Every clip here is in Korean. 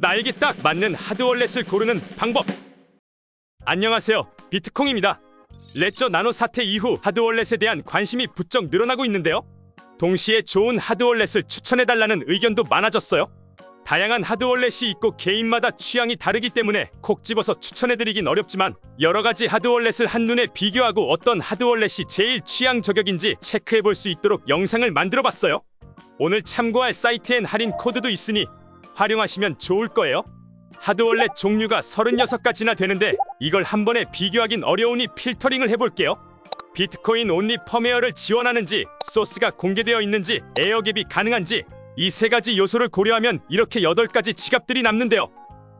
나에게 딱 맞는 하드월렛을 고르는 방법. 안녕하세요. 비트콩입니다. 레저 나노 사태 이후 하드월렛에 대한 관심이 부쩍 늘어나고 있는데요. 동시에 좋은 하드월렛을 추천해달라는 의견도 많아졌어요. 다양한 하드월렛이 있고 개인마다 취향이 다르기 때문에 콕 집어서 추천해드리긴 어렵지만 여러 가지 하드월렛을 한눈에 비교하고 어떤 하드월렛이 제일 취향 저격인지 체크해볼 수 있도록 영상을 만들어봤어요. 오늘 참고할 사이트엔 할인 코드도 있으니 활용하시면 좋을 거예요. 하드월렛 종류가 36가지나 되는데 이걸 한 번에 비교하긴 어려우니 필터링을 해볼게요. 비트코인 온리 펌웨어를 지원하는지 소스가 공개되어 있는지 에어갭이 가능한지 이 세 가지 요소를 고려하면 이렇게 8가지 지갑들이 남는데요.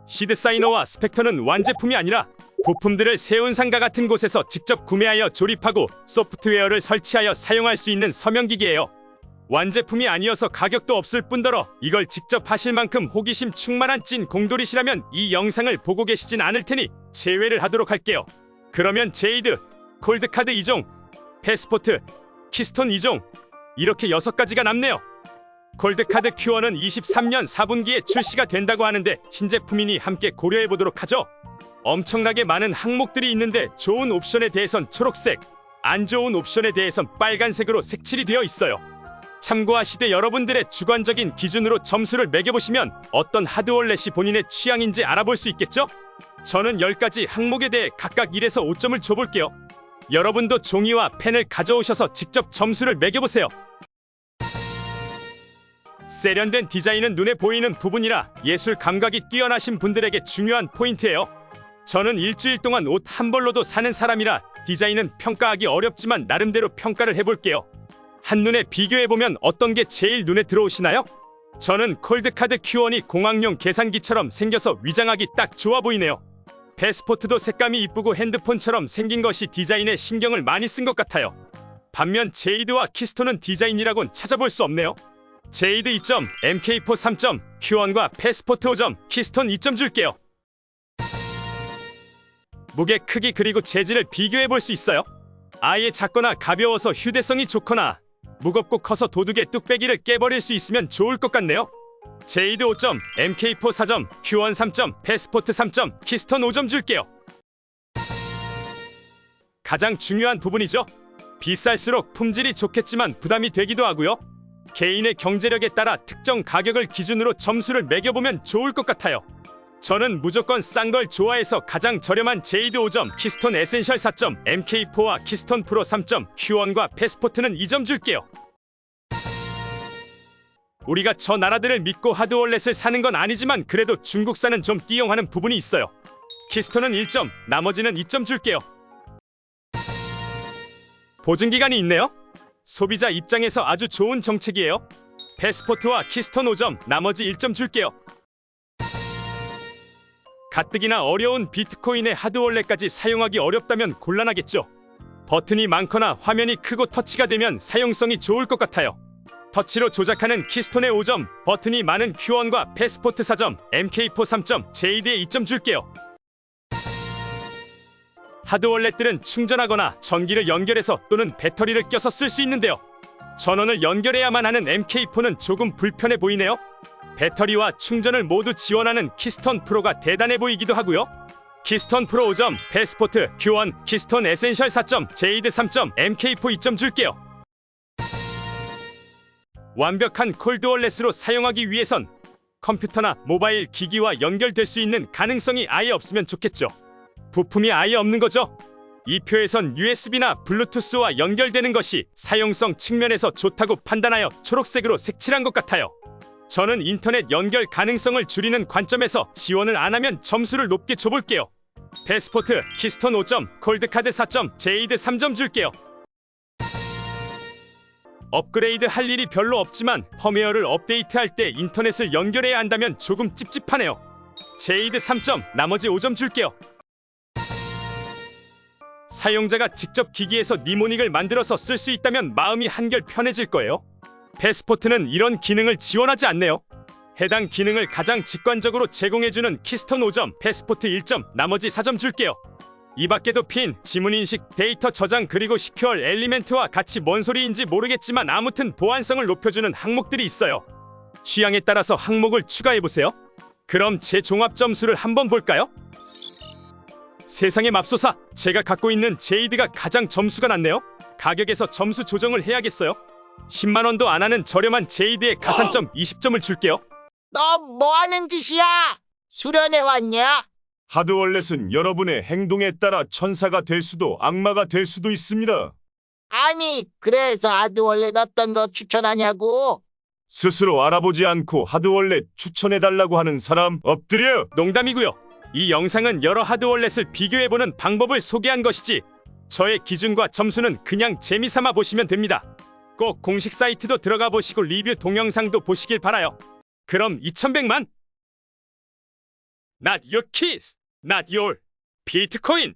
시드 사이너와 스펙터는 완제품이 아니라 부품들을 세운 상가 같은 곳에서 직접 구매하여 조립하고 소프트웨어를 설치하여 사용할 수 있는 서명기기예요. 완제품이 아니어서 가격도 없을 뿐더러 이걸 직접 하실 만큼 호기심 충만한 찐 공돌이시라면 이 영상을 보고 계시진 않을 테니 제외를 하도록 할게요. 그러면 제이드, 콜드카드 2종, 패스포트, 키스톤 2종 이렇게 6가지가 남네요. 콜드카드 큐어는 23년 4분기에 출시가 된다고 하는데 신제품이니 함께 고려해보도록 하죠. 엄청나게 많은 항목들이 있는데 좋은 옵션에 대해선 초록색, 안 좋은 옵션에 대해선 빨간색으로 색칠이 되어 있어요. 참고하시되 여러분들의 주관적인 기준으로 점수를 매겨보시면 어떤 하드월렛이 본인의 취향인지 알아볼 수 있겠죠? 저는 10가지 항목에 대해 각각 1에서 5점을 줘볼게요. 여러분도 종이와 펜을 가져오셔서 직접 점수를 매겨보세요. 세련된 디자인은 눈에 보이는 부분이라 예술 감각이 뛰어나신 분들에게 중요한 포인트예요. 저는 일주일 동안 옷 한 벌로도 사는 사람이라 디자인은 평가하기 어렵지만 나름대로 평가를 해볼게요. 한눈에 비교해보면 어떤 게 제일 눈에 들어오시나요? 저는 콜드카드 Q1이 공학용 계산기처럼 생겨서 위장하기 딱 좋아 보이네요. 패스포트도 색감이 이쁘고 핸드폰처럼 생긴 것이 디자인에 신경을 많이 쓴 것 같아요. 반면 제이드와 키스톤은 디자인이라곤 찾아볼 수 없네요. 제이드 2점, MK4 3점, Q1과 패스포트 5점, 키스톤 2점 줄게요. 무게 크기 그리고 재질을 비교해 볼 수 있어요. 아예 작거나 가벼워서 휴대성이 좋거나 무겁고 커서 도둑의 뚝배기를 깨버릴 수 있으면 좋을 것 같네요. 제이드 5점, MK4 4점, Q1 3점, 패스포트 3점, 키스톤 5점 줄게요. 가장 중요한 부분이죠. 비쌀수록 품질이 좋겠지만 부담이 되기도 하고요. 개인의 경제력에 따라 특정 가격을 기준으로 점수를 매겨보면 좋을 것 같아요. 저는 무조건 싼 걸 좋아해서 가장 저렴한 제이드 5점, 키스톤 에센셜 4점, MK4와 키스톤 프로 3점, Q1과 패스포트는 2점 줄게요. 우리가 저 나라들을 믿고 하드월렛을 사는 건 아니지만 그래도 중국산은 좀 띠용하는 부분이 있어요. 키스톤은 1점, 나머지는 2점 줄게요. 보증기간이 있네요. 소비자 입장에서 아주 좋은 정책이에요. 패스포트와 키스톤 5점, 나머지 1점 줄게요. 가뜩이나 어려운 비트코인의 하드월렛까지 사용하기 어렵다면 곤란하겠죠. 버튼이 많거나 화면이 크고 터치가 되면 사용성이 좋을 것 같아요. 터치로 조작하는 키스톤의 5점, 버튼이 많은 Q1과 패스포트 4점, MK4 3점, 제이드의 2점 줄게요. 하드월렛들은 충전하거나 전기를 연결해서 또는 배터리를 껴서 쓸 수 있는데요. 전원을 연결해야만 하는 MK4는 조금 불편해 보이네요. 배터리와 충전을 모두 지원하는 키스톤 프로가 대단해 보이기도 하고요. 키스톤 프로 5점, 패스포트, Q1, 키스톤 에센셜 4점, 제이드 3점, MK4 2점 줄게요. 완벽한 콜드월렛으로 사용하기 위해선 컴퓨터나 모바일 기기와 연결될 수 있는 가능성이 아예 없으면 좋겠죠. 부품이 아예 없는 거죠. 이 표에선 USB나 블루투스와 연결되는 것이 사용성 측면에서 좋다고 판단하여 초록색으로 색칠한 것 같아요. 저는 인터넷 연결 가능성을 줄이는 관점에서 지원을 안 하면 점수를 높게 줘볼게요. 패스포트, 키스톤 5점, 콜드카드 4점, 제이드 3점 줄게요. 업그레이드 할 일이 별로 없지만 펌웨어를 업데이트할 때 인터넷을 연결해야 한다면 조금 찝찝하네요. 제이드 3점, 나머지 5점 줄게요. 사용자가 직접 기기에서 니모닉을 만들어서 쓸 수 있다면 마음이 한결 편해질 거예요. 패스포트는 이런 기능을 지원하지 않네요. 해당 기능을 가장 직관적으로 제공해주는 키스톤 5점, 패스포트 1점, 나머지 4점 줄게요. 이 밖에도 핀, 지문인식, 데이터 저장 그리고 시큐얼 엘리멘트와 같이 뭔 소리인지 모르겠지만 아무튼 보안성을 높여주는 항목들이 있어요. 취향에 따라서 항목을 추가해보세요. 그럼 제 종합 점수를 한번 볼까요? 세상의 맙소사, 제가 갖고 있는 제이드가 가장 점수가 낮네요. 가격에서 점수 조정을 해야겠어요. 10만 원도 안 하는 저렴한 제이드의 가산점 20점을 줄게요. 너 뭐 하는 짓이야? 수련회 왔냐? 하드월렛은 여러분의 행동에 따라 천사가 될 수도 악마가 될 수도 있습니다. 아니, 그래서 하드월렛 어떤 거 추천하냐고? 스스로 알아보지 않고 하드월렛 추천해달라고 하는 사람 엎드려! 농담이고요. 이 영상은 여러 하드월렛을 비교해보는 방법을 소개한 것이지 저의 기준과 점수는 그냥 재미삼아 보시면 됩니다. 꼭 공식 사이트도 들어가 보시고 리뷰 동영상도 보시길 바라요. 그럼 2100만 Not your keys, not your 비트코인